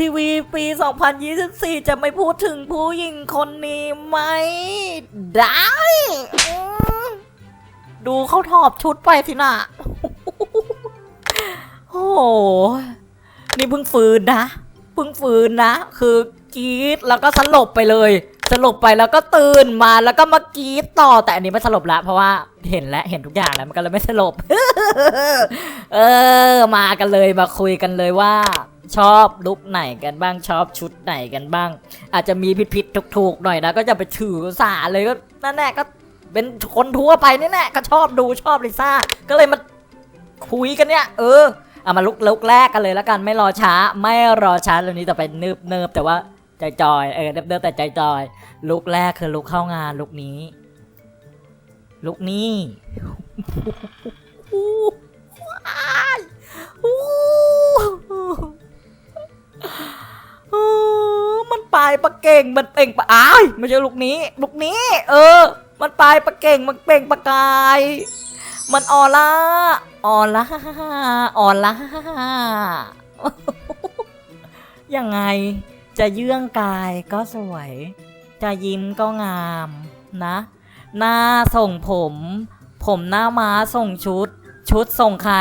ทีวีปี 2024 จะไม่พูดถึงผู้หญิงคนนี้ไหม ได้อืมดูเขาถอบชุดไปสินะโอ้โห นี่เพิ่งฟื้นนะเพิ่งฟื้นนะ คือกรีดแล้วก็สลบไปเลย สลบไปแล้วก็ตื่นมาแล้วก็มากรีดต่อแต่อันนี้ไม่สลบละเพราะว่าเห็นแล้วเห็นทุกอย่างแล้วมันก็เลยไม่สลบ เออ มากันเลยมาคุยกันเลยว่า ชอบลุกไหนกันบ้างชอบชุดไหนกันบ้าง อาจจะมีผิดๆถูกๆหน่อยนะ ก็จะไปถือสาเลยก็นั่นแหละก็เป็นคนทั่วไปนี่แหละก็ชอบดูชอบลิซ่าก็เลยมาคุยกันเนี่ย เออเอามาลุกลุกแรกกันเลยแล้วกันไม่รอช้า ไม่รอช้าเรื่องนี้ต่อไปเนิบเนิบแต่ว่าใจจอยเออเนิบเนิบแต่ใจจอยลุกแรกคือลุกเข้างานลุกนี้ ลุกนี้ เออมันปลายปะเก่งมันเป่งปะอ้ายไม่ใช่ลูกนี้ ลูกนี้ เออ มันปลายปะเก่งมันเป่งปะกาย มันออล่าออล่าออล่ายังไง จะเยื่องกายก็สวย จะยิ้มก็งามนะ หน้าส่งผม ผมหน้าม้าส่งชุด ชุดส่งใคร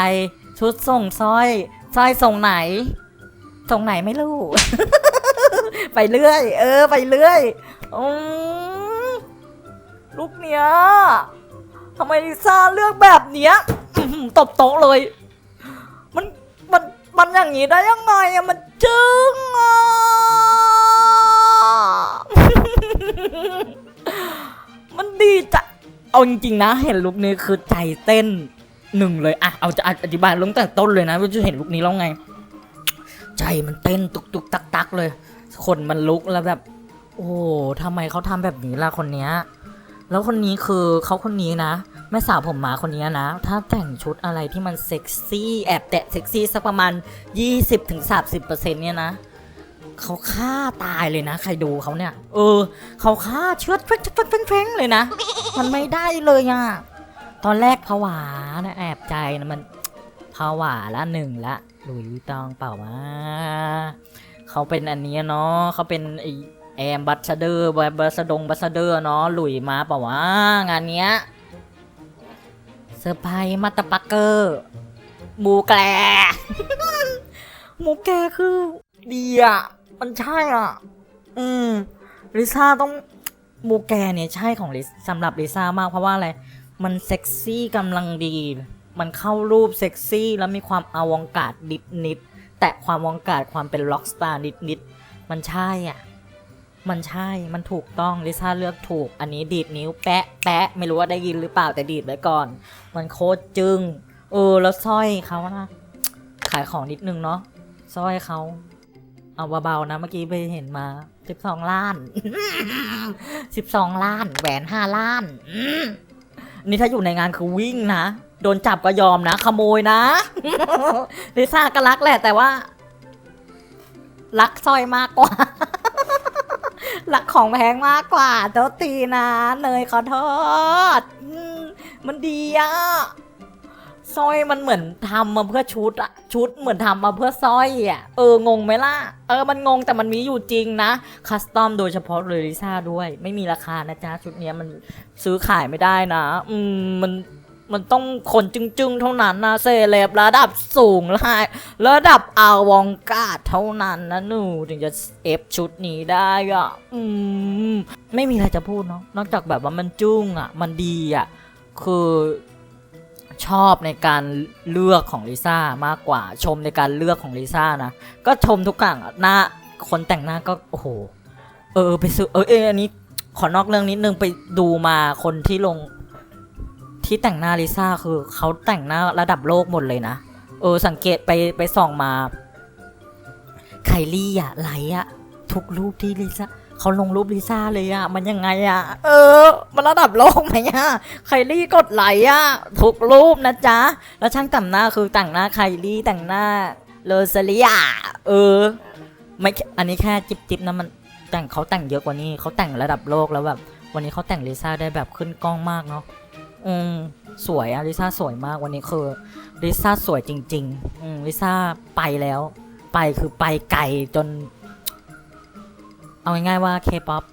ชุดส่งสร้อยสร้อยส่งไหน ส่งไหนไม่รู้ ไปเรื่อย เออ ไปเรื่อยอืมลูกเนี้ยทำไมลิซ่าเลือกแบบเนี้ยตบโต๊ะเลย มัน มัน มันอย่างนี้ได้ยังไงอะมันจึ้งอะมันดีจะเอาจริงๆนะ เห็นลุกนี้คือใจเต้นหนึ่งเลยอะเอาจะอธิบายลงแต่ต้นเลยนะว่าจะเห็นลุกนี้แล้วไง ใจมันเต้นตุกตุกตักตักเลยคนมันลุกแล้วแบบ โอ้โหทำไมเขาทำแบบนี้ล่ะคนเนี้ยแล้วคนนี้คือเขาคนนี้นะแม่สาวผมหมาคนนี้นะ ถ้าแต่งชุดอะไรที่มันเซ็กซี่แอบแตะเซ็กซี่สักประมาณ 20-30%เนี่ยนะเขาฆ่าตายเลยนะ ใครดูเขาเนี่ย เออเขาฆ่าเชือดเฟ้งเฟ้งเฟ้งเฟ้งเลยนะ มันไม่ได้เลยอะตอนแรกผวานะแอบใจนะมันผวาละหนึ่งละ หลุยวิตองเปล่าว่าเขาเป็นอันนี้เนาะเขาเป็นไอแอมบัสเดอร์บัสดงบัสเดอร์เนาะหลุยมาเปล่าว่างานเนี้ยเซอร์ไพรส์มาตาปักเกอร์หมูแกหมูแกคือดีอะ มันใช่อะ อืมลิซ่าต้องหมูแกเนี่ยใช่ของลิซสำหรับลิซ่ามากเพราะว่าอะไร มันเซ็กซี่กำลังดี มันเข้ารูปเซ็กซี่ แล้วมีความอวองการดนิดนิดๆแต่ความวองการดความเป็นล็อกสตาร์นิดนิดๆมันใช่อะ มันใช่ มันถูกต้องลิซ่าเลือกถูก อันนี้ดีดนิ้วแปะแปะไม่รู้ว่าได้ยินหรือเปล่าแต่ดีดไว้ก่อน มันโคตรจึงเออแล้วสร้อยเขานะขายของนิดนึงเนาะสร้อยเขาเอาเบาๆนะเมื่อกี้ไปเห็นมาสิบสองล้านสิบสองล้าน แหวนห้าล้านนี่ถ้าอยู่ในงานคือวิ่งนะ โดนจับก็ยอมนะ ขโมยนะ ลิซ่าก็รักแหละแต่ว่า รักสร้อยมากกว่า รักของแพงมากกว่าโทษทีนะ เนยขอโทษมันดีอะสร้อยมันเหมือนทำมาเพื่อชุดอะชุดเหมือนทำมาเพื่อสร้อยอะเอองงไหมล่ะ เออมันงงแต่มันมีอยู่จริงนะ คัสตอมโดยเฉพาะเลยลิซ่าด้วย ไม่มีราคานะจ๊ะ ชุดเนี้ยมันซื้อขายไม่ได้นะ อืมมัน มันต้องคนจึงๆ เท่านั้นนะเซเลบระดับสูงละระดับอาวองกาดเท่านั้นนะหนูถึงจะเอฟชุดนี้ได้อะ อืม ไม่มีอะไรจะพูดเนาะนอกจากแบบว่ามันจุ้งอะ มันดีอะ คือชอบในการเลือกของลิซ่ามากกว่า ชมในการเลือกของลิซ่านะก็ชมทุกอย่างหน้าคนแต่งหน้าก็โอ้โหเออไปซื้อเออเอออันนี้ขอนอกเรื่องนิดนึงไปดูมาคนที่ลง ที่แต่งหน้าลิซ่าคือเขาแต่งหน้าระดับโลกหมดเลยนะ เออ สังเกตไปไปส่องมาไคลี่อะไลท์อะทุกรูปที่ลิซ่าเขาลงรูปลิซ่าเลยอะมันยังไงอะเออ มันระดับโลกไหมอะไคลี่กดไลค์อะทุกรูปนะจ๊ะ แล้วช่างแต่งหน้าคือแต่งหน้าไคลี่แต่งหน้าโรซาเลียเออไม่อันนี้แค่จิบจิบนะมันแต่งเขาแต่งเยอะกว่านี้เขาแต่งระดับโลกแล้วแบบวันนี้เขาแต่งลิซ่าได้แบบขึ้นกล้องมากเนาะ อืมสวยอะลิซ่าสวยมากวันนี้คือลิซ่าสวยจริง ๆ อืมลิซ่าไปแล้ว ไปคือไปไกลจน เอาง่ายๆว่าเคป๊อป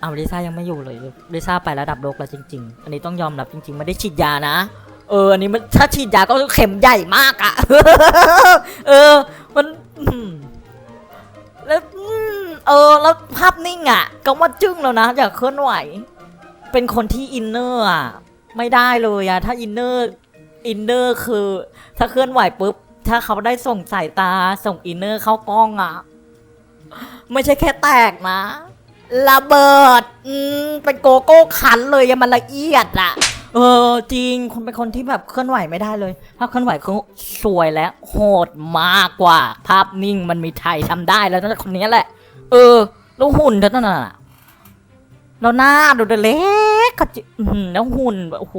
เอาลิซ่ายังไม่อยู่เลยลิซ่าไประดับโลกแล้วจริง ๆ อันนี้ต้องยอมรับจริง ๆ ไม่ได้ฉีดยานะ เออ อันนี้มันถ้าฉีดยาก็เข็มใหญ่มากอะเออ มันแล้วเออ แล้วภาพนิ่งอะก็ว่าจึ้งแล้วนะ อยากเคลื่อนไหว เป็นคนที่อินเนอร์อะไม่ได้เลยอะถ้าอินเนอร์อินเนอร์คือ ถ้าเคลื่อนไหวปุ๊บ ถ้าเขาได้ส่งสายตาส่งอินเนอร์เข้ากล้องอะไม่ใช่แค่แตกนะระเบิด อืมเป็นโกโก้คันเลยอะมันละเอียดอะเออจริงคุณเป็นคนที่แบบเคลื่อนไหวไม่ได้เลยภาพเคลื่อนไหวคือสวยและโหดมากกว่า ภาพนิ่งมันมีไทยทำได้แล้วนั่นคนนี้แหละ เออแล้วหุ่นเท่านั้นน่ะ แล้วหน้าดูเล็กกระจิแล้วหุ่นแบบโอ้โห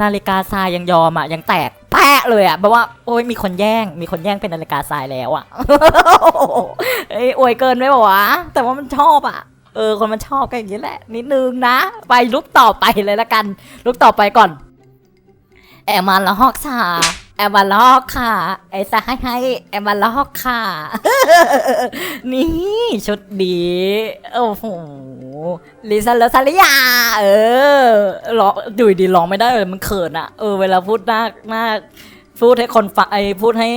นาฬิกาทรายยังยอมอะ ยังแตกแปะเลยอะแบบว่าโอ้ยมีคนแย่ง มีคนแย่งเป็นนาฬิกาทรายแล้วอะเอ้ยอวยเกินไหมบอกวะแต่ว่ามันชอบอะเออคนมันชอบกันอย่างนี้แหละ นิดนึงนะ ไปลุกต่อไปเลยละกัน ลุกต่อไปก่อน แอมมาละฮอกค่ะ แอมมาลอกค่ะ ไอ้สะให้ให้แอมมาลอกค่ะ นี่ชุดดีโอ้โหลิซ่าแล้วซาลิยา เออร้องอยู่ดีร้องไม่ได้เลยมันเขินอะเออเวลาพูดหน้าหน้าพูดให้คนฟังไอ้พูดให้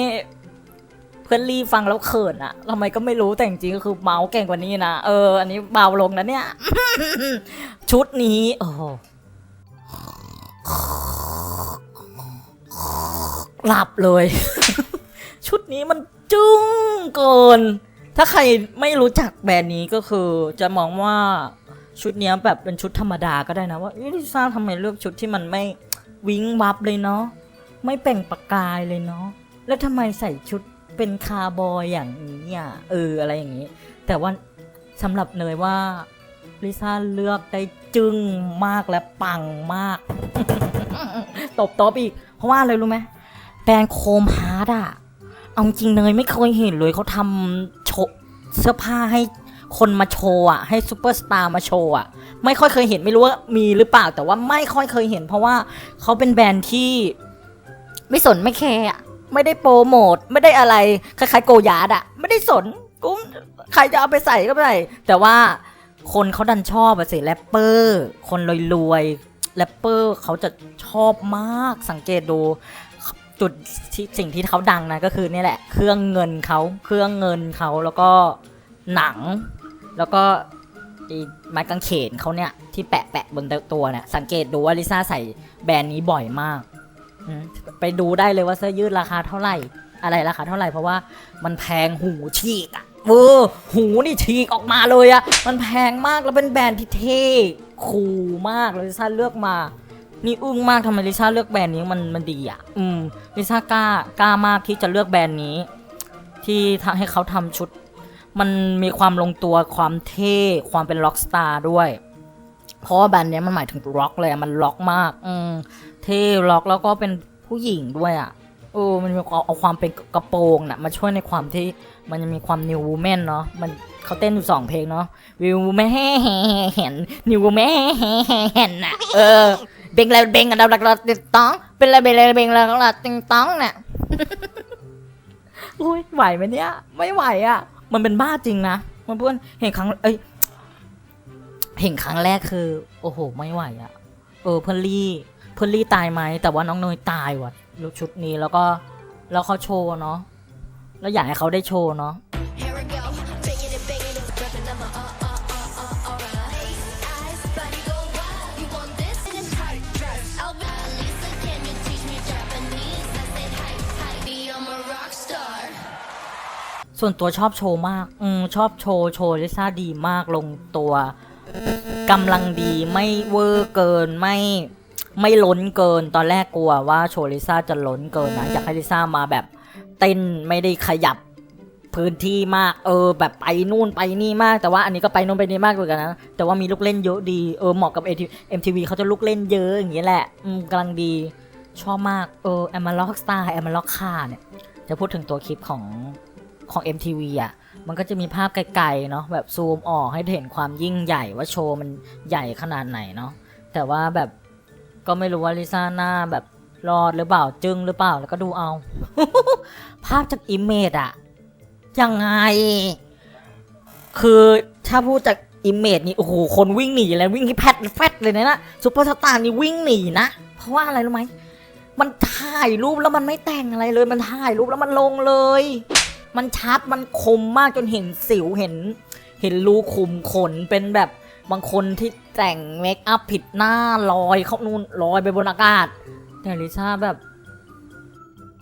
เพื่อนรีฟังแล้วเขินอะทำไมก็ไม่รู้แต่จริงก็คือเมาส์เก่งกว่านี้นะ เออ อันนี้เบาลงนะเนี่ย ชุดนี้ โอ้ หลับเลย ชุดนี้มันจุ้งเกิน ถ้าใครไม่รู้จักแบรนด์นี้ก็คือ จะมองว่าชุดนี้แบบเป็นชุดธรรมดาก็ได้นะว่าลิซ่าทำไมเลือกชุดที่มันไม่วิ้งวับเลยเนาะไม่เป่งประกายเลยเนาะแล้วทำไมใส่ชุดเป็นคาร์บอยอย่างนี้อะเอออะไรอย่างนี้ แต่ว่าสำหรับเนยว่าลิซ่าเลือกได้จึ้งมากและปังมาก ตบต๊ะอีก เพราะว่าอะไรรู้ไหม แบรนด์โคมฮาร์ดอะเอาจริงเนยไม่เคยเห็นเลยเขาทำโชเสื้อผ้าให้คนมาโชว์อะให้ซูเปอร์สตาร์มาโชว์อะไม่ค่อยเคยเห็นไม่รู้ว่ามีหรือเปล่า แต่ว่าไม่ค่อยเคยเห็น เพราะว่าเขาเป็นแบรนด์ที่ ไม่สนไม่แคร์อะไม่ได้โปรโมทไม่ได้อะไรคล้ายๆโกยาดอะไม่ได้สนกูใครจะเอาไปใส่ก็ไปใส่แต่ว่าคนเขาดันชอบอะสิแรปเปอร์ คนรวยๆแรปเปอร์เขาจะชอบมากสังเกตดู จุดที่สิ่งที่เขาดังนะก็คือนี่แหละ เครื่องเงินเขาเครื่องเงินเขาแล้วก็หนัง แล้วก็ไม้กางเขนเขาเนี่ยที่แปะแปะบนตัวเนี่ยสังเกตดูว่าลิซ่าใส่แบรนด์นี้บ่อยมากไปดูได้เลยว่าเสื้อยืดราคาเท่าไหร่ อะไรราคาเท่าไหร่เพราะว่ามันแพงหูฉีกอะเออหูนี่ฉีกออกมาเลยอะมันแพงมากแล้วเป็นแบรนด์ที่เท่คูลมากเลยลิซ่าเลือกมา นี่อึ้งมากทำไมลิซ่าเลือกแบรนด์นี้มันมันดีอะ อืมลิซ่ากล้ากล้ามากที่จะเลือกแบรนด์นี้ ที่ทำให้เขาทำชุด มันมีความลงตัวความเท่ความเป็นล็อกสตาร์ด้วย เพราะว่าแบรนด์นี้มันหมายถึงล็อกเลยมันล็อกมาก อืมเท่ล็อกแล้วก็เป็นผู้หญิงด้วยอะเออมันมีควาเอาความเป็นกระโปรงน่ะมาช่วยในความที่มันจะมีความนิววูแมนเนาะมันเขาเต้นอยู่สองเพลงเนาะวิวแม่เห็นนิวแม่เห็นน่ะเออ เบงแล้วเบงกันเราเราติงต้อง เป็นอะไรเบงแล้วเบงแล้วเราติงต้องเนี่ยอุ้ยไหวไหมเนี่ย ไม่ไหวอะ มันเป็นบ้าจริงนะมันเพื่อนเห็นครั้ง เอ้ย เห็นครั้งแรกคือ โอ้โห ไม่ไหวอะ เออเพื่อนลี่เพื่อนลี่ตายไหม แต่ว่าน้องเนยตายว่ะชุดนี้แล้วก็ แล้วเขาโชว์เนาะ แล้วอยากให้เขาได้โชว์เนาะ ส่วนตัวชอบโชว์มาก อืมชอบโชว์โชว์ลิซ่าดีมากลงตัวกำลังดีไม่เวอร์เกินไม่ไม่ล้นเกิน ตอนแรกกลัวว่าโชว์ลิซ่าจะล้นเกินนะอยากให้ลิซ่ามาแบบ เต้นไม่ได้ขยับพื้นที่มาก เออ แบบไปนู่นไปนี่มาก แต่ว่าอันนี้ก็ไปนู่นไปนี่มากเหมือนกันนะ แต่ว่ามีลูกเล่นเยอะดี เออ เหมาะกับ MTV เขาจะลูกเล่นเยอะอย่างนี้แหละ อืมกำลังดี ชอบมาก เออแอมมาล็อกสตาร์แอมมาล็อกค่าเนี่ย จะพูดถึงตัวคลิปของ ของ MTV อะ มันก็จะมีภาพไกลๆเนาะแบบซูมออกให้เห็นความยิ่งใหญ่ว่าโชว์มันใหญ่ขนาดไหนเนาะแต่ว่าแบบก็ไม่รู้ว่าลิซ่าหน้าแบบรอดหรือเปล่าจึงหรือเปล่าแล้วก็ดูเอา ภาพจากอิมเมจอะยังไง คือถ้าพูดจากอิมเมจนี่โอ้โหคนวิ่งหนีเลยวิ่งที่แพทแฟดเลยนะซุปเปอร์สตาร์นี่วิ่งหนีนะ เพราะว่าอะไรรู้ไหม มันถ่ายรูปแล้วมันไม่แต่งอะไรเลย มันถ่ายรูปแล้วมันลงเลย มันชัดมันคมมากจนเห็นสิวเห็น เห็นรูขุมขนเป็นแบบบางคนที่แต่งเมคอัพผิดหน้าลอยเข้านู่นลอยไปบนอากาศ แต่ลิซ่าแบบ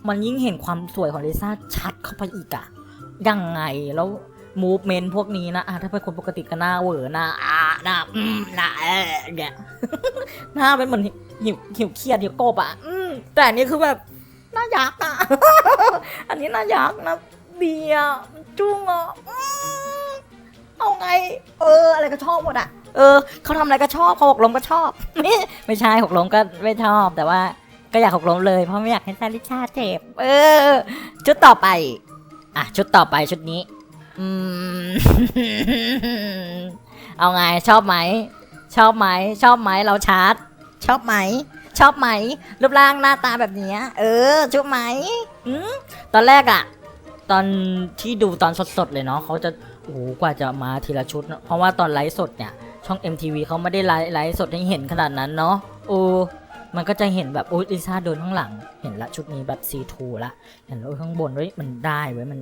มันยิ่งเห็นความสวยของลิซ่าชัดเข้าไปอีกอะยังไงแล้วมูฟเมนต์พวกนี้นะอะถ้าเป็นคนปกติก็หน้าเวอร์หน้าอาหน้าอืมหน้าเอออย่างเงี้ยหน้าเป็นเหมือนหิวหิวเครียดหิวโกบอะอืมแต่อันนี้คือแบบน่ายักษ์อะอันนี้น่ายักษ์นะ เบียร์มันจุ้งอะอืมเอาไง เออ อะไรก็ชอบหมดอะเออเขาทำอะไรก็ชอบเขาหกล้มก็ชอบ ไม่ใช่หกล้มก็ไม่ชอบ แต่ว่าก็อยากหกล้มเลยเพราะไม่อยากให้ซาลิชาเจ็บเออ ชุดต่อไป อะ ชุดต่อไปชุดนี้ อืม เอาไงชอบไหม ชอบไหม ชอบไหมเราชาร์จ ชอบไหม ชอบไหมรูปร่างหน้าตาแบบเนี้ยเออชอบไหมอืมตอนแรกอะ ตอนที่ดูตอนสดๆเลยเนาะเขาจะโอ้โหกว่าจะมาทีละชุดเนอะเพราะว่าตอนไลฟ์สดเนี่ย ช่อง MTV เขาไม่ได้ไลฟ์ไลฟ์สดให้เห็นขนาดนั้นเนาะโอ้มันก็จะเห็นแบบโอ้ยลิซ่าเดินข้างหลัง เห็นละชุดนี้แบบซีทูละเห็นแล้วข้างบนเว้ยมันได้เว้ยมัน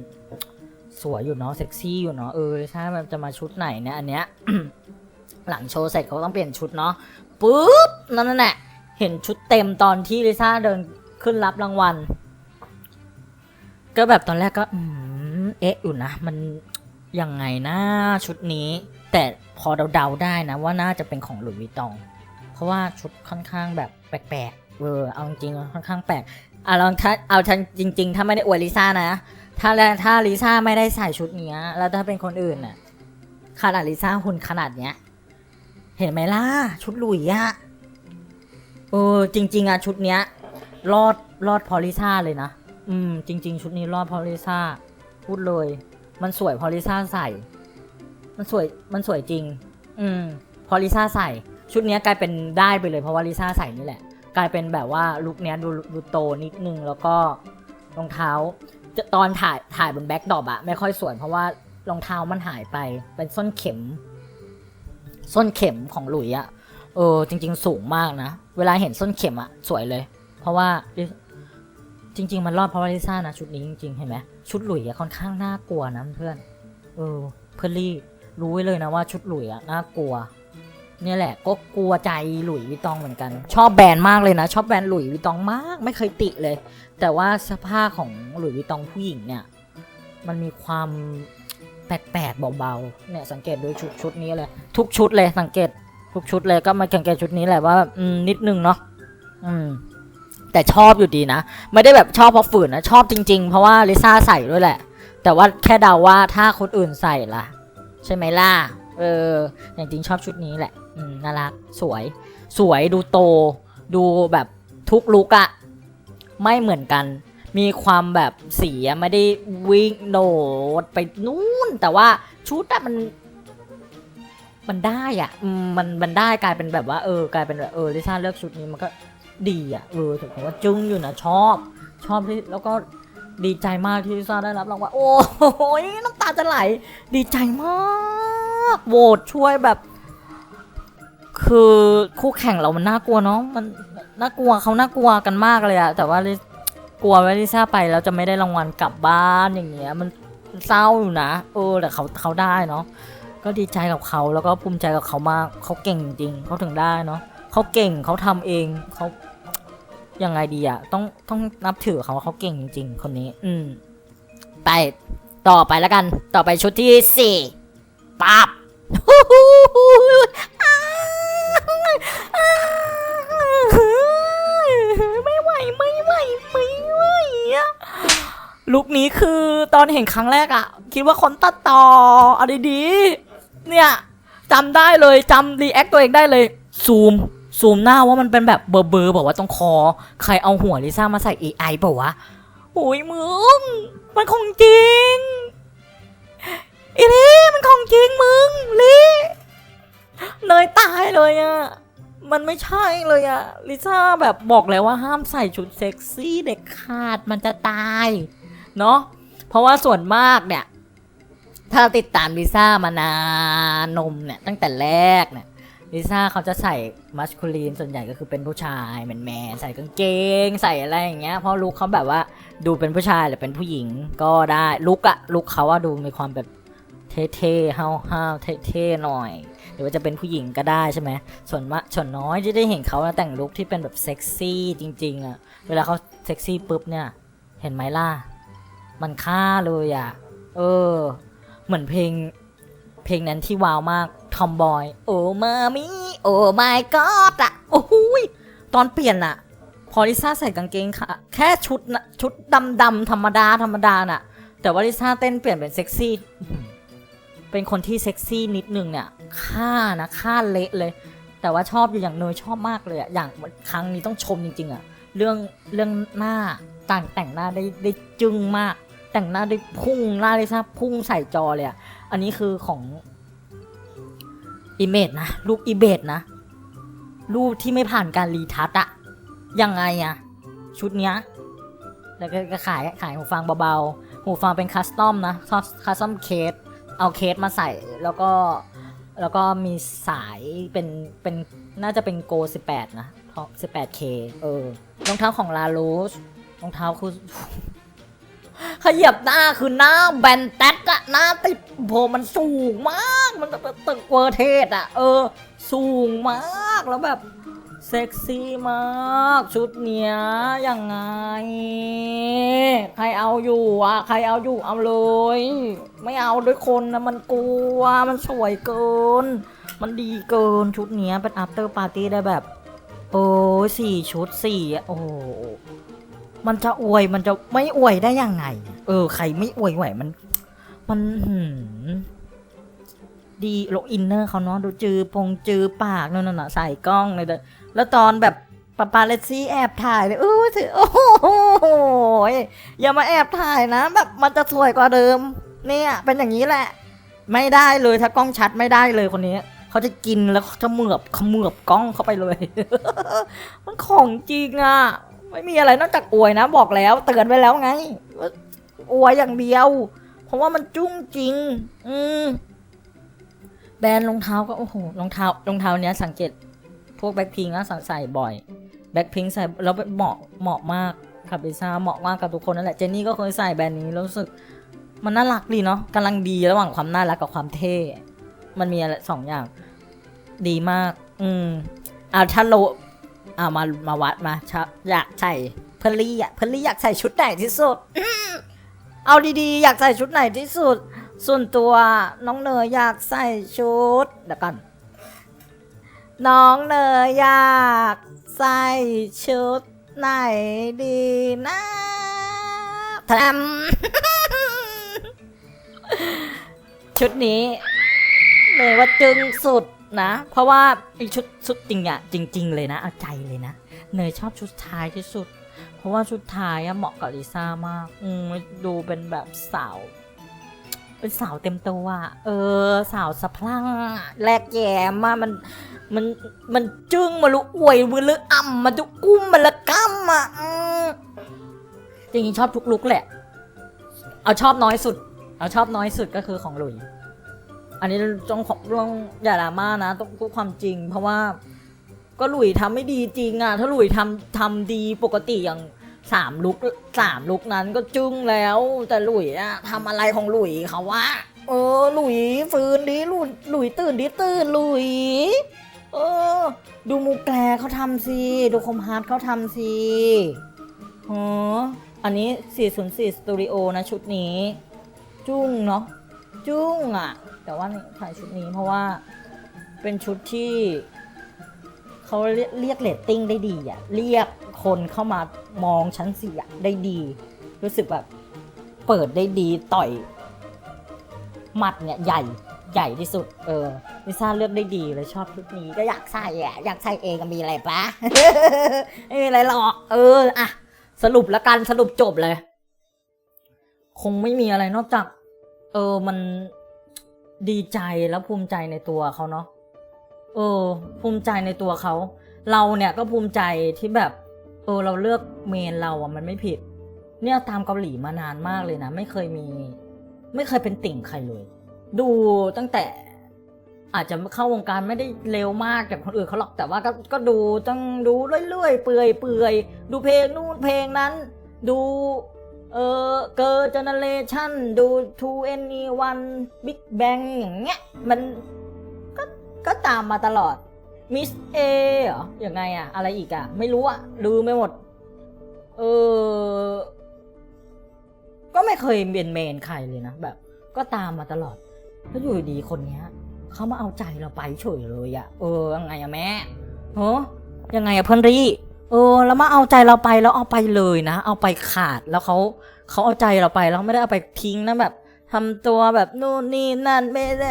สวยอยู่เนาะเซ็กซี่อยู่เนาะเออลิซ่ามันจะมาชุดไหนเนี่ยอันเนี้ย หลังโชว์เสร็จเขาต้องเปลี่ยนชุดเนาะปุ๊บนั่นแหละเห็นชุดเต็มตอนที่ลิซ่าเดินขึ้นรับรางวัล ก็แบบตอนแรกก็อืมเอ๊ะอยู่นะ มันยังไงนะชุดนี้ แต่พอเดาๆได้นะว่าน่าจะเป็นของหลุยส์วิตตอง เพราะว่าชุดค่อนข้างแบบแปลกๆเออเอาจริงๆค่อนข้างแปลกอะลองถ้าเอาฉันจริง ๆ ถ้าไม่ได้อวยลิซ่านะถ้าแล้วถ้าลิซ่าไม่ได้ใส่ชุดเนี้ย แล้วถ้าเป็นคนอื่นน่ะขนาดลิซ่าหุ่นขนาดเนี้ย เห็นไหมล่ะ ชุดหลุยอะเออจริง ๆอะชุดเนี้ย รอดรอดพอลิซ่าเลยนะ อืม จริง ๆ ชุดนี้รอดเพอลิซ่าพูดเลย มันสวยเพอลิซ่าใส่ มันสวยมันสวยจริง อืมพอลิซ่าใส่ ชุดนี้กลายเป็นได้ไปเลยเพราะว่าลิซ่าใส่นี่แหละ กลายเป็นแบบว่าลุคนี้ดูดูโตนิดนึงแล้วก็รองเท้าจะตอนถ่ายถ่ายบนแบ็คดอปอะไม่ค่อยสวยเพราะว่ารองเท้ามันหายไปเป็นส้นเข็ม ส้นเข็มของหลุยอะเออ จริง ๆ สูงมากนะ เวลาเห็นส้นเข็มอะสวยเลย เพราะว่า จริง ๆ มันรอดเพราะว่าลิซ่านะชุดนี้จริงๆ เห็นไหมชุดหลุยอะค่อนข้างน่ากลัวนะเพื่อนเออเพื่อนลี่รู้ไว้เลยนะว่าชุดหลุยอะน่ากลัว เนี่ยแหละก็กลัวใจหลุยวิตองเหมือนกัน ชอบแบรนด์มากเลยนะ ชอบแบรนด์หลุยวิตองมาก ไม่เคยติเลย แต่ว่าเสื้อผ้าของหลุยวิตองผู้หญิงเนี่ย มันมีความแปลกๆเบาๆเนี่ยสังเกตด้วยชุดชุดนี้เลย ทุกชุดเลยสังเกตทุกชุดเลยก็มาสังเกตชุดนี้แหละว่าอืมนิดนึงเนาะอืม แต่ชอบอยู่ดีนะ ไม่ได้แบบชอบเพราะฝืนนะ ชอบจริง ๆ เพราะว่าลิซ่าใส่ด้วยแหละ แต่ว่าแค่เดาว่าถ้าคนอื่นใส่ล่ะ ใช่ไหมล่ะ เอออย่างจริงชอบชุดนี้แหละ อืมน่ารัก สวย สวยดูโต ดูแบบทุกลุกอะไม่เหมือนกัน มีความแบบสีไม่ได้วิ่งโดดไปนู่น แต่ว่าชุดอะมันมันได้อะมัน มันได้กลายเป็นแบบว่า เออ กลายเป็นแบบ เออ ลิซ่าเลือกชุดนี้มันก็ ดีอะเออถือว่าจึ้งอยู่นะชอบ ชอบที่แล้วก็ดีใจมากที่ลิซ่าได้รับรางวัลโอ้โหน้ำตาจะไหล ดีใจมากโหวตช่วยแบบ คือคู่แข่งเรามันน่ากลัวเนาะมันน่ากลัวเขาน่ากลัวกันมากเลยอะแต่ว่าลิกลัวว่าลิซ่าไปแล้วจะไม่ได้รางวัลกลับบ้านอย่างเงี้ย มันเศร้าอยู่นะเออแต่เขาเขาได้เนาะก็ดีใจกับเขาแล้วก็ภูมิใจกับเขามากเขาเก่งจริงเขาถึงได้เนาะเขาเก่งเขาทำเองเขา ยังไงดีอะต้องต้องนับถือเขาเขาเก่งจริงๆคนนี้ อืม ไปต่อไปแล้วกัน ต่อไปชุดที่สี่ปับไม่ไหวไม่ไหวไม่ไหวอะลุคนี้คือตอนเห็นครั้งแรกอะคิดว่าคนตัดต่อเอะไรดีๆเนี่ยจำได้เลยจำรีแอคตัวเองได้เลย ซูม ซูมหน้าว่ามันเป็นแบบเบอร์เบอร์บอกว่าตรงคอ ใครเอาหัวลิซ่ามาใส่ AI เปล่าวะโอ้ยมึง มันของจริงอีลีมันของจริงมึงลีเนยตายเลยอะมมันไม่ใช่เลยอะลิซ่าแบบบอกแล้วว่าห้ามใส่ชุดเซ็กซี่เด็กขาดมันจะตาย เนาะเพราะว่าส่วนมากเนี่ย ถ้าติดตามลิซ่ามานานนมเนี่ย ตั้งแต่แรกเนี่ย ลิซ่าเขาจะใส่มัสคูลีนส่วนใหญ่ก็คือเป็นผู้ชายแมนแมนๆใส่กางเกง ใส่อะไรอย่างเงี้ยเพราะลุคเขาแบบว่าดูเป็นผู้ชายหรือเป็นผู้หญิงก็ได้ลุคอะลุคเขาว่าดูมีความแบบเท่ๆห้าวๆเท่ๆหน่อย หรือว่าจะเป็นผู้หญิงก็ได้ใช่ไหมส่วนมาส่วนน้อยที่ได้เห็นเขาแต่งลุคที่เป็นแบบเซ็กซี่จริง ๆอะเวลาเขาเซ็กซี่ปุ๊บเนี่ย เห็นไหมล่ะ มันฆ่าเลยอะเออ เหมือนเพลงเพลงนั้นที่ว้าวมาก ทอมบอย โอ้มามีโอ้ my god อะโอ้โหยตอนเปลี่ยนอะพอลิซ่าใส่กางเกงค่ะ แค่ชุดนะชุดดำดำๆธรรมดาธรรมดาน่ะ แต่ว่าลิซ่าเต้นเปลี่ยนเป็นเซ็กซี่ เป็นคนที่เซ็กซี่นิดนึงเนี่ยฆ่านะฆ่าเละเลย แต่ว่าชอบอยู่อย่างเนยชอบมากเลยอะอย่างครั้งนี้ต้องชมจริง ๆอะเรื่องเรื่องหน้าต่างแต่งหน้าได้ได้จึ้งมาก แต่งหน้าได้พุ่งหน้าลิซ่าพุ่งใส่จอเลยอะอันนี้คือของ อิเมจนะรูปอิเบจนะ รูปที่ไม่ผ่านการรีทัชอะยังไงอะชุดเนี้ยแล้วก็ขายขายหูฟังเบาๆ หูฟังเป็นคัสตอมนะคัสตอมเคสเอาเคสมาใส่แล้วก็แล้วก็มีสายเป็นเป็นน่าจะเป็นโก18 นะท็อป 18K เออรองเท้าของลาโรสรองเท้าคือ ขยับหน้าคือหน้าแบนแต๊กอะหน้าติดโผมันสูงมาก มันแบบตึกเวอร์เทสอะเออ สูงมากแล้วแบบเซ็กซี่มาก ชุดเนี้ยยังไง ใครเอาอยู่อะ ใครเอาอยู่เอาเลย ไม่เอาด้วยคนนะมันกลัว มันสวยเกิน มันดีเกินชุดเนี้ยเป็น after party ได้แบบ โอ้สี่ชุดสี่อะโอ้ มันจะอวยมันจะไม่อวยได้ยังไง เออ ใครไม่อวยไหวมัน มันหืมดีโลอินเนอร์เขาเนาะดูจือพงจือปากนั่นน่ะใส่กล้องเลยแล้วตอนแบบปาปาเลซี่แอบถ่ายเลยอู้ถือโอ้โหอย่ามาแอบถ่ายนะ แบบมันจะสวยกว่าเดิม เนี่ย เป็นอย่างนี้แหละ ไม่ได้เลยถ้ากล้องชัดไม่ได้เลยคนนี้เขาจะกินแล้วเขาจะเมือบเขมือบกล้องเข้าไปเลย มันของจริงอะ ไม่มีอะไรนอกจากอวยนะบอกแล้ว เตือนไว้แล้วไงอวยอย่างเดียว เพราะว่ามันจุ้งจริง อืมแบรนด์รองเท้าก็โอ้โหรองเท้ารองเท้าเนี้ยสังเกตพวกแบ็คพิงก็ใส่บ่อยแบ็คพิงใส่แล้วเหมาะเหมาะมากกับลิซ่าเหมาะมากกับทุกคนนั่นแหละเจนนี่ก็เคยใส่แบรนด์นี้รู้สึก มันน่ารักดีเนาะกำลังดีระหว่างความน่ารักกับความเท่มันมีอะไรสองอย่าง ดีมาก อืมอ่าถ้าโล อ่ามามาวัดมาชะอยากใส่เพลลี่อะเพลลี่อยากใส่ชุดไหนที่สุดอืมเอาดีๆ อยากใส่ชุดไหนที่สุด ส่วนตัวน้องเนยอยากใส่ชุดเดี๋ยวก่อนน้องเนยอยากใส่ชุดไหนดีนะทำชุดนี้เนยว่าจึงสุด นะ เพราะว่าไอชุดชุดจริงอะจริง ๆ เลยนะเอาใจเลยนะเนยชอบชุดท้ายที่สุด เพราะว่าชุดท้ายอะเหมาะกับลิซ่ามาก อืมดูเป็นแบบสาว เป็นสาวเต็มตัวอะเออ สาวสะพรั่งแลกแย้มอะมันมันมันจึ้งมาลุอวยมือลืออ่ำมันจะกุ้มมันละกั้มอะจริงๆชอบทุกลุกแหละ เอาชอบน้อยสุด เอาชอบน้อยสุดก็คือของหลุย อันนี้ต้องของเรื่องอย่าดราม่านะ ต้องพูดความจริง เพราะว่าก็หลุยทำไม่ดีจริงอะถ้าหลุยทำทำดีปกติอย่างสามลุกสามลุกนั้นก็จึ้งแล้ว แต่หลุยอะทำอะไรของหลุยเขาวะเออ หลุยฟื้นดิหลุยหลุยตื่นดิตื่นหลุย เออ ดูมูแกลเขาทำสิดูคมฮาร์ดเขาทำสิอ๋ออันนี้ 404 สตูดิโอนะชุดนี้ จุ้งเนาะจุ้งอะ แต่ว่านี่ถ่ายชุดนี้เพราะว่าเป็นชุดที่เขาเรียกเรียกเรตติ้งได้ดีอะเรียกคนเข้ามามองชั้นสี่ได้ดี รู้สึกแบบเปิดได้ดีต่อยหมัดเนี่ยใหญ่ใหญ่ที่สุด เออลิซ่าเลือกได้ดีเลยชอบชุดนี้ก็อยากใส่อะอยากใส่เองมีอะไรปะไม่มีอะไรหรอก เอออะสรุปแล้วกันสรุปจบเลย คงไม่มีอะไรนอกจาก เออมัน ดีใจแล้วภูมิใจในตัวเขาเนาะเออ ภูมิใจในตัวเขา เราเนี่ยก็ภูมิใจที่แบบ เออ เราเลือกเมนเราอะมันไม่ผิด เนี่ยตามเกาหลีมานานมากเลยนะ ไม่เคยมี ไม่เคยเป็นติ่งใครเลย ดูตั้งแต่อาจจะเข้าวงการไม่ได้เร็วมากจากคนอื่นเขาหรอกแต่ว่าก็ก็ดูต้องดูเรื่อยๆเปื่อยเปื่อยๆดูเพลงนู่นเพลงนั้น ดู เออเกิร์เจเนเรชั่นดู 2NE1 Big Bang อย่างเงี้ยมันก็ก็ตามมาตลอดมิสเอเหรอยังไงอะอะไรอีกอะไม่รู้อะลืมไปหมด เออ ก็ไม่เคยเป็นเมนใครเลยนะ แบบ ก็ตามมาตลอด แล้วอยู่ดีคนเนี้ยเขามาเอาใจเราไปเฉยเลยอะเออยังไงอะแม่เฮ้ยังไงอะเพื่อนรี่ เออ แล้วมาเอาใจเราไปแล้วเอาไปเลยนะ เอาไปขาดแล้วเขาเขาเอาใจเราไปแล้วไม่ได้เอาไปทิ้งนะแบบทำตัวแบบนู่นนี่นั่นไม่ได้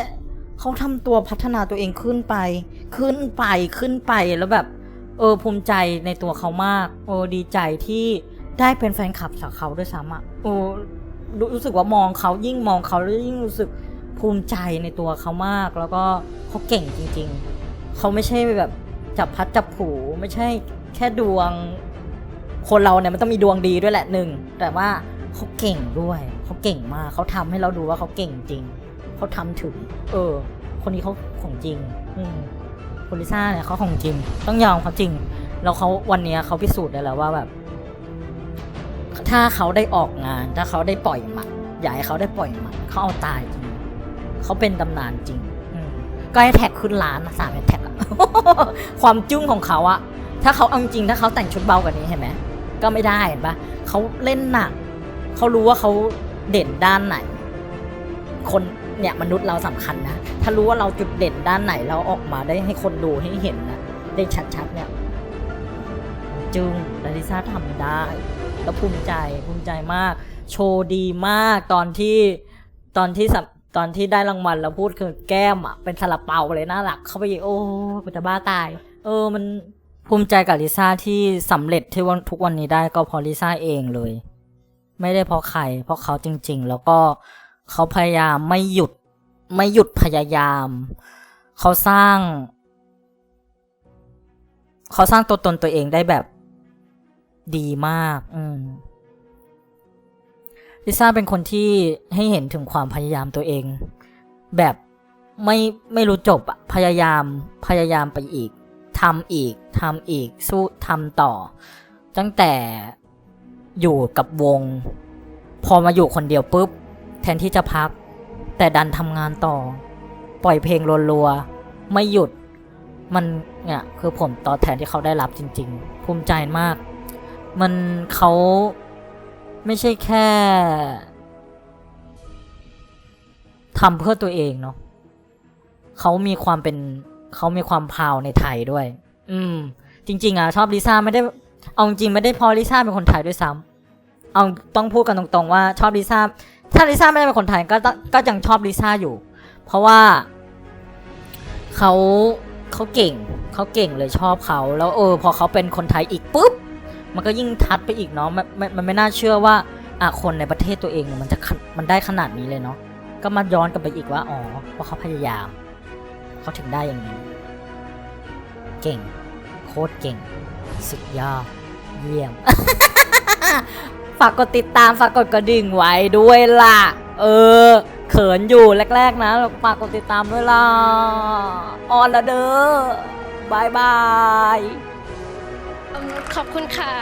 เขาทำตัวพัฒนาตัวเองขึ้นไป ขึ้นไปขึ้นไปแล้วแบบ เออภูมิใจในตัวเขามากโอ้ดีใจที่ได้เป็นแฟนคลับจากเขาด้วยซ้ำอะโอ้รู้รู้สึกว่ามองเขายิ่งมองเขาแล้วยิ่งรู้สึกภูมิใจในตัวเขามาก แล้วก็เขาเก่งจริง ๆ เขาไม่ใช่แบบจับพัดจับผูไม่ใช่ แค่ดวง คนเราเนี่ยมันต้องมีดวงดีด้วยแหละหนึ่งแต่ว่าเขาเก่งด้วยเขาเก่งมากเขาทำให้เราดูว่าเขาเก่งจริงเขาทำถึง เออ คนนี้เขาของจริง อืมคุณลิซ่าเนี่ยเขาของจริง ต้องยอมเขาจริง แล้วเขาวันนี้เขาพิสูจน์ได้แล้วว่าแบบ ถ้าเขาได้ออกงาน ถ้าเขาได้ปล่อยหมัดอยากให้เขาได้ปล่อยหมัดเขาเอาตายจริงเขาเป็นตำนานจริงก็ให้แท็กขึ้นล้านนะสามแท็กความจุ้งของเขาอะ ถ้าเขาเอาจริงถ้าเขาแต่งชุดเบากว่านี้เห็นไหมก็ไม่ได้เห็นปะเขาเล่นหนักเขารู้ว่าเขาเด่นด้านไหน คนเนี่ยมนุษย์เราสำคัญนะ ถ้ารู้ว่าเราจุดเด่นด้านไหน เราออกมาได้ให้คนดูให้เห็นนะได้ชัดๆเนี่ยจึงลาลิซาทำได้แล้วภูมิใจภูมิใจมาก โชว์ดีมากตอนที่ตอนที่สัมตอนที่ได้รางวัลแล้วพูดคือแก้มอะเป็นซาลาเปาเลยน่ารัก เข้าไปอีกโอ้ปัจจบ้าตาย เออมัน ภูมิใจกับลิซ่าที่สำเร็จที่วันทุกวันนี้ได้ก็เพราะลิซ่าเองเลย ไม่ได้เพราะใคร เพราะเขาจริง ๆ แล้วก็เขาพยายามไม่หยุดไม่หยุดพยายาม เขาสร้าง เขาสร้างตัวตนตัวเองได้แบบดีมาก อืมลิซ่าเป็นคนที่ให้เห็นถึงความพยายามตัวเอง แบบไม่ไม่รู้จบอะพยายามพยายามไปอีก ทำอีกทำอีกสู้ทำต่อ ตั้งแต่อยู่กับวง พอมาอยู่คนเดียวปุ๊บ แทนที่จะพัก แต่ดันทำงานต่อ ปล่อยเพลงรัวๆไม่หยุดมันเนี่ยคือผลตอบแทนที่เขาได้รับจริง ๆ ภูมิใจมาก มันเขาไม่ใช่แค่ทำเพื่อตัวเองเนาะเขามีความเป็น เขามีความพราวในไทยด้วย อืม จริง ๆ อะ ชอบลิซ่าไม่ได้ เอาจริงๆไม่ได้เพอลิซ่าเป็นคนไทยด้วยซ้ำเอาต้องพูดกันตรงๆว่าชอบลิซ่า ถ้าลิซ่าไม่ได้เป็นคนไทยก็ต้องก็ยังชอบลิซ่าอยู่ เพราะว่าเขาเขาเก่งเขาเก่งเลยชอบเขาแล้วเออ พอเขาเป็นคนไทยอีกปุ๊บมันก็ยิ่งทัดไปอีกเนาะมันมันมันไม่น่าเชื่อว่าอะคนในประเทศตัวเองเนี่ยมันจะขนมันได้ขนาดนี้เลยเนาะก็มาย้อนกลับไปอีกว่าอ๋อเพราะเขาพยายาม เขาถึงได้อย่างนี้ เก่ง โคตรเก่ง สุดยอด เยี่ยม ฝากกดติดตาม ฝากกดกระดิ่งไว้ด้วยล่ะ เออ เขินอยู่แรก ๆ นะ ฝากกดติดตามด้วยล่ะ ออนละเด้อบายบาย ขอบคุณค่ะ